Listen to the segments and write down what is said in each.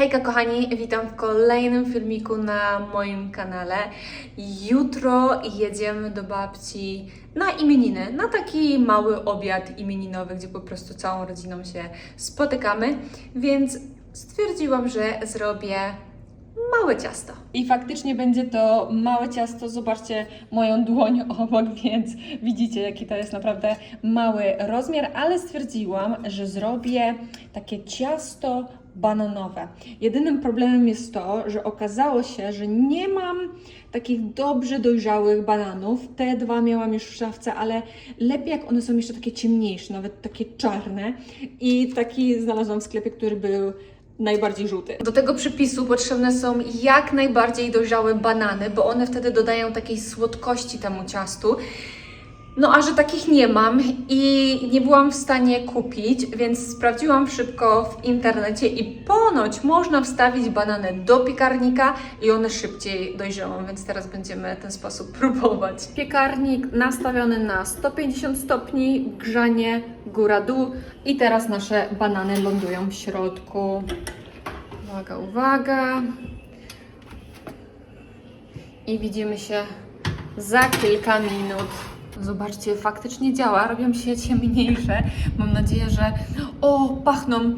Hejka kochani, witam w kolejnym filmiku na moim kanale. Jutro jedziemy do babci na imieniny, na taki mały obiad imieninowy, gdzie po prostu całą rodziną się spotykamy, więc stwierdziłam, że zrobię małe ciasto. I faktycznie będzie to małe ciasto. Zobaczcie moją dłoń obok, więc widzicie, jaki to jest naprawdę mały rozmiar, ale stwierdziłam, że zrobię takie ciasto bananowe. Jedynym problemem jest to, że okazało się, że nie mam takich dobrze dojrzałych bananów. Te dwa miałam już w szafce, ale lepiej jak one są jeszcze takie ciemniejsze, nawet takie czarne. I taki znalazłam w sklepie, który był najbardziej żółty. Do tego przepisu potrzebne są jak najbardziej dojrzałe banany, bo one wtedy dodają takiej słodkości temu ciastu. No a że takich nie mam i nie byłam w stanie kupić, więc sprawdziłam szybko w internecie i ponoć można wstawić banany do piekarnika i one szybciej dojrzeją, więc teraz będziemy ten sposób próbować. Piekarnik nastawiony na 150 stopni, grzanie góra-dół i teraz nasze banany lądują w środku. Uwaga, uwaga. I widzimy się za kilka minut. Zobaczcie, faktycznie działa, robią się ciemniejsze. Mam nadzieję, że. O, pachną!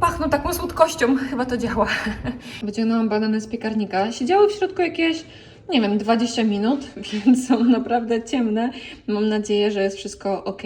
Pachną taką słodkością, chyba to działa. Wyciągnęłam banany z piekarnika. Siedziały w środku jakieś, nie wiem, 20 minut, więc są naprawdę ciemne. Mam nadzieję, że jest wszystko ok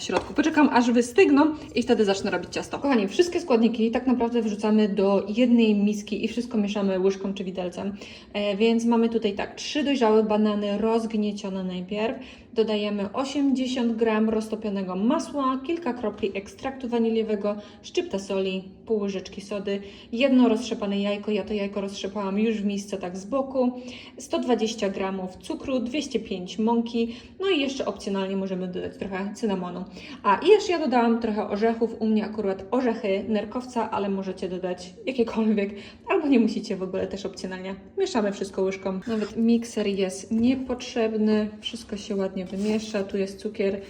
w środku. Poczekam, aż wystygną i wtedy zacznę robić ciasto. Kochani, wszystkie składniki tak naprawdę wrzucamy do jednej miski i wszystko mieszamy łyżką czy widelcem. E, Więc mamy tutaj tak, trzy dojrzałe banany rozgniecione najpierw. Dodajemy 80 gram roztopionego masła, kilka kropli ekstraktu waniliowego, szczypta soli, pół łyżeczki sody, jedno roztrzepane jajko, ja to jajko roztrzepałam już w misce tak z boku, 120 gramów cukru, 205 mąki, no i jeszcze opcjonalnie możemy dodać trochę cynamonu. A i jeszcze ja dodałam trochę orzechów, u mnie akurat orzechy nerkowca, ale możecie dodać jakiekolwiek, albo nie musicie w ogóle też opcjonalnie. Mieszamy wszystko łyżką. Nawet mikser jest niepotrzebny, wszystko się ładnie wymiesza, tu jest cukier.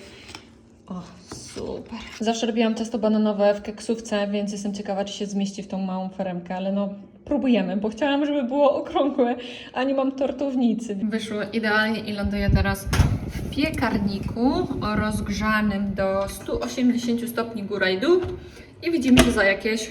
O, super. Zawsze robiłam ciasto bananowe w keksówce, więc jestem ciekawa, czy się zmieści w tą małą foremkę, ale no próbujemy, bo chciałam, żeby było okrągłe, a nie mam tortownicy. Wyszło idealnie i ląduje teraz w piekarniku rozgrzanym do 180 stopni góra i dół i widzimy się za jakieś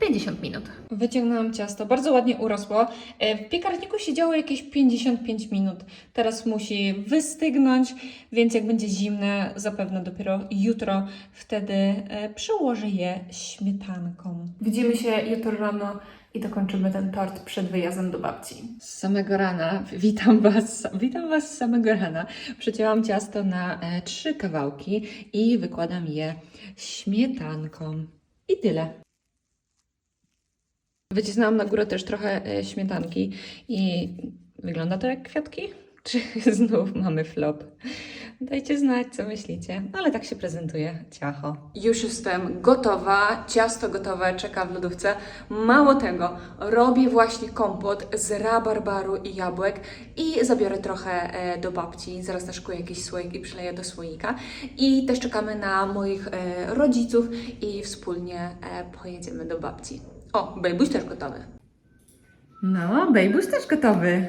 50 minut. Wyciągnęłam ciasto, bardzo ładnie urosło. E, W piekarniku siedziało jakieś 55 minut. Teraz musi wystygnąć, więc jak będzie zimne, zapewne dopiero jutro wtedy e, przełożę je śmietanką. Widzimy się jutro rano i dokończymy ten tort przed wyjazdem do babci. Z samego rana witam Was, witam Was z samego rana. Przecięłam ciasto na e, trzy kawałki i wykładam je śmietanką. I tyle. Wycisnęłam na górę też trochę e, śmietanki i wygląda to jak kwiatki? Czy znów mamy flop? Dajcie znać, co myślicie. Ale tak się prezentuje ciacho. Już jestem gotowa, ciasto gotowe, czeka w lodówce. Mało tego, robię właśnie kompot z rabarbaru i jabłek i zabiorę trochę e, do babci. Zaraz naszkuję jakiś słoik i przyleję do słoika. I też czekamy na moich e, rodziców i wspólnie pojedziemy do babci. O, Bejbuś też gotowy. No, Bejbuś też gotowy.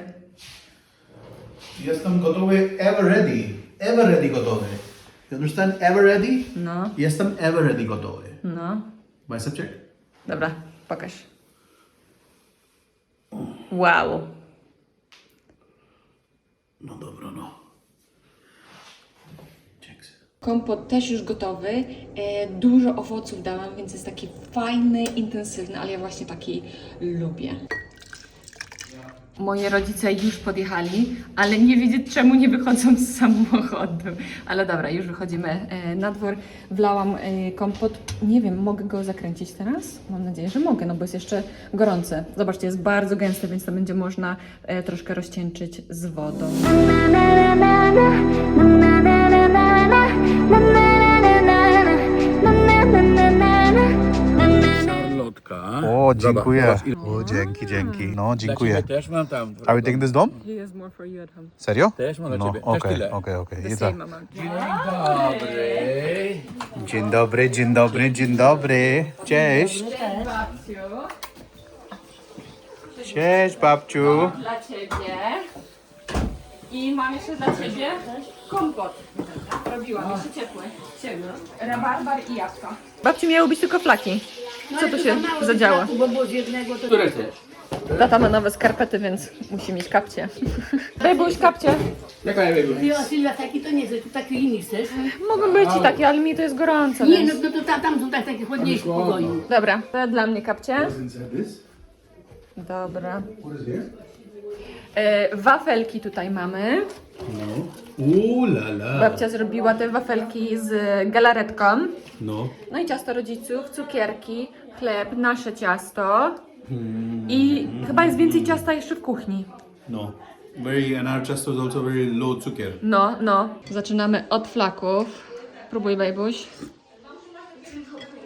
Jestem gotowy, ever ready. Ever ready gotowy. You understand? Ever ready? No, Jestem ever ready gotowy. no. Bicep check. Dobra, pokaż. Wow. No dobra, no. Kompot też już gotowy. E, dużo owoców dałam, więc jest taki fajny, intensywny, ale ja właśnie taki lubię. Moi rodzice już podjechali, ale nie wiedzieć czemu nie wychodzą z samochodu. Ale dobra, już wychodzimy e, na dwór. Wlałam e, kompot. Nie wiem, mogę go zakręcić teraz? Mam nadzieję, że mogę, no bo jest jeszcze gorący. Zobaczcie, jest bardzo gęsty, więc to będzie można e, troszkę rozcieńczyć z wodą. Szarlotka. O, dziękuję. Zobacz, ile- O, dzięki, dzięki. No, Dla dziękuję. ciebie też mam tam. Are we taking this dom? He has more for you at home. Serio? Też mam dla No, ciebie. Też okej, tyle. okej, okej. The same amount. Dobry. Dzień dobry, dzień dobry, dzień dobry. Cześć. Cześć, babciu. Dla ciebie. I mam jeszcze dla ciebie kompot. Robiłam, jeszcze ciepły. Rabarbar i jabłko. Babci miały być tylko flaki. Co tu się zadziało? Bo było z jednego to... Które chcesz? Tata ma nowe skarpety, więc musi mieć kapcie. Daj buź kapcie. Jaka ja wiem? Ty, Sylwia, taki to nie chcesz, tu taki inny chcesz? Mogą być i takie, ale mi to jest gorąco, Nie, no, no to tam, tam są tak, takie chłodniejsze w pokoju. Dobra, to dla mnie kapcie. Dobra. E, wafelki tutaj mamy. La la. Babcia zrobiła te wafelki z galaretką. No. No i ciasto rodziców, cukierki, chleb, nasze ciasto. I chyba jest więcej ciasta jeszcze w kuchni. No. Very, and our chest was also very low cukier. No, no. Zaczynamy od flaków. Próbuj, bejbuś.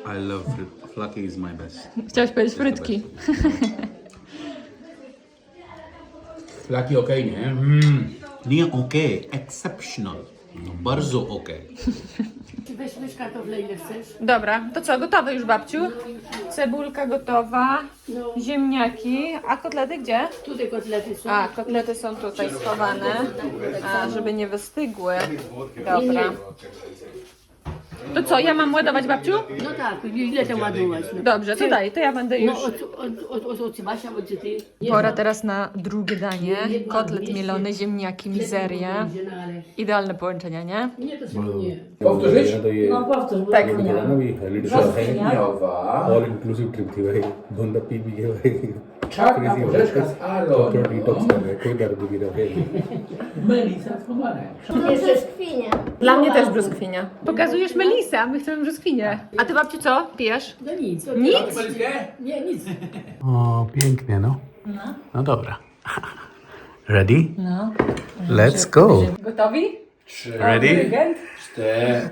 I love fruit. Flucky is my best. Chciałeś powiedzieć frytki. Flaki okej, nie? Mm. Nie okej, exceptional. No, bardzo okej. Weź, weź kartofle, ile chcesz. Dobra, to co, gotowe już babciu? Cebulka gotowa, ziemniaki, a kotlety gdzie? Tutaj kotlety są. A, kotlety są tutaj schowane, a, żeby nie wystygły. Dobra. To co, ja mam ładować babciu? No tak, ile tam ładować? No. Dobrze, to daj, to ja będę No, już... od, od, od, od, od Sebasia, od ty. Pora teraz na drugie danie. Kotlet mielony, ziemniaki, mizeria. No, ale... Idealne połączenia, nie? Nie, to są nie. Powtórzyć? तो ये No powtórz, bo Tak. tak. बोला ना भी हेलिड शॉट है Miowa. All inclusive trip थी भाई बंदा पी भी गया भाई tak, Czarna porzeczka z aloe. Melisa z pomarańcz. Jest brzoskwinia. Dla mnie też brzoskwinia. Pokazujesz Melisa, my chcemy brzoskwinię. A ty babciu co? Pijesz? No nic. No nic? Nie, nic. O, pięknie no. No. No dobra. Ready? No. Let's go. Gotowi? Trzy. Ready? Cztery.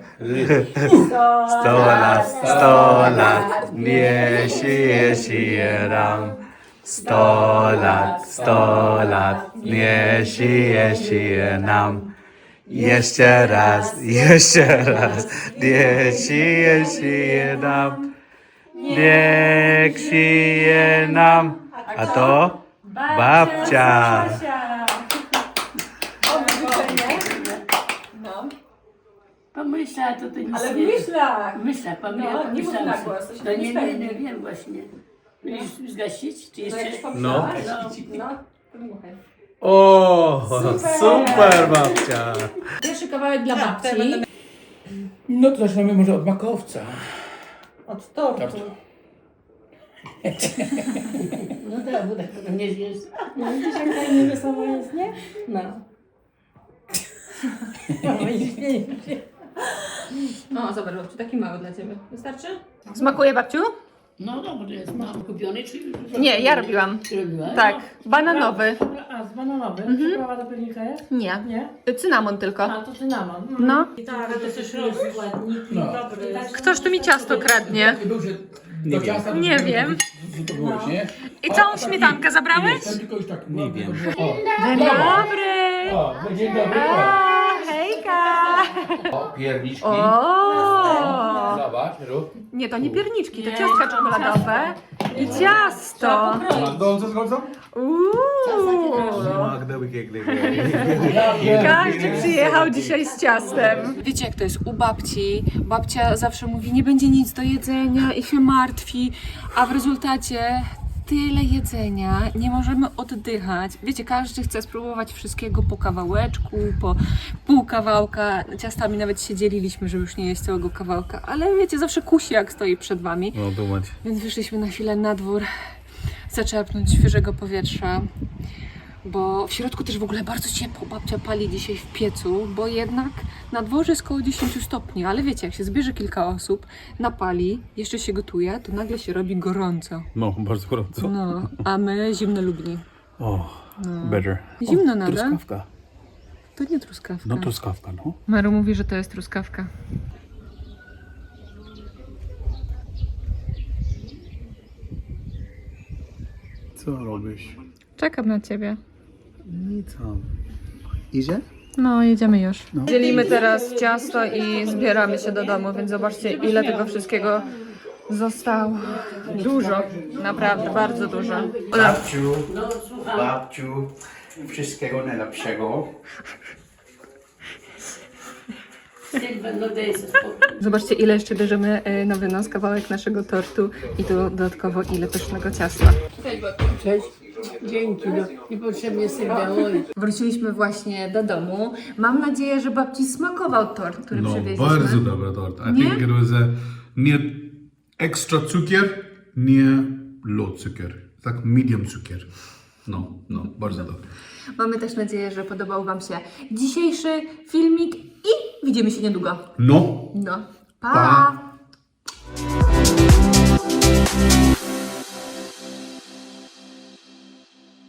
Sto lat, sto lat, nie sieje, sieje ram. Sto lat, sto lat, nie sije, sije nam. Jeszcze raz, jeszcze raz, nie sije, sije nam. Niech sije nam. A to babcia. Pomyślała, to to nic Ale w nie... myślach. W myślach, No, nie mów myślałam na sobie. głos, to się No nie nie, nie, nie, wiem właśnie. Już zgasić? Czy jeszcze? No. No, dmuchaj. O, super babcia. Pierwszy kawałek dla babci. No to zaczynamy może od makowca. Od tortu. No tak, bo tak potem nie zjesz. No widzisz, jak fajnie wesoło jest, nie? No. O, zobacz, babciu, taki mały dla ciebie. Wystarczy? Smakuje babciu? No dobrze jest. Mam kupiony czy... Nie, ja robiłam. Robiłaś? Tak, bananowy. A, z bananowym? Przyprawa do piernika jest? Nie, Nie? cynamon tylko. A, to cynamon. No. I tak, to też jest składnik No. dobry. Ktoś tu mi ciasto kradnie. I był się do ciasta. Nie wiem. To było, nie? I całą śmietankę zabrałeś? Ten tylko już tak. Nie wiem. O, Dzień dobry! o, no dzień dobry. Hejka! O, pierniczki. O! Zobacz, rób. Nie, to nie pierniczki, to ciastka czekoladowe i ciasto. Dobrze zgodzą? Uuu. Magda wykieknie. Każdy przyjechał dzisiaj z ciastem. Wiecie jak to jest u babci? Babcia zawsze mówi, nie będzie nic do jedzenia i się martwi, a w rezultacie tyle jedzenia, nie możemy oddychać. Wiecie, każdy chce spróbować wszystkiego po kawałeczku, po pół kawałka. Ciastami nawet się dzieliliśmy, że już nie jest całego kawałka, ale wiecie, zawsze kusi jak stoi przed wami. No, dumać. Więc wyszliśmy na chwilę na dwór, zaczerpnąć świeżego powietrza, bo w środku też w ogóle bardzo ciepło. Babcia pali dzisiaj w piecu, bo jednak na dworze jest około 10 stopni, ale wiecie, jak się zbierze kilka osób, napali, jeszcze się gotuje, to nagle się robi gorąco. No, bardzo gorąco. No, a my zimno lubni. O, better. Zimno nadal. Truskawka. To nie truskawka. No, truskawka, no. Maru mówi, że to jest truskawka. Co robisz? Czekam na ciebie. Nic tam. Idzie? No, jedziemy już. Dzielimy teraz ciasto i zbieramy się do domu, więc zobaczcie, ile tego wszystkiego Zostało dużo, naprawdę bardzo dużo. Babciu, No, babciu, wszystkiego najlepszego. No. Zobaczcie, ile jeszcze bierzemy y, na wynos, kawałek naszego tortu i tu dodatkowo ile pysznego ciasta. Cześć. Dzięki, no. Niepotrzebnie Sylwia, oj. Wróciliśmy właśnie do domu. Mam nadzieję, że babci smakował tort, który No, przywieźliśmy. bardzo dobry tort. I Nie? think it was a, nie extra cukier, nie low cukier. Tak medium cukier. No, no, bardzo dobry. Mamy też nadzieję, że podobał Wam się dzisiejszy filmik i widzimy się niedługo. No, No, pa! Pa.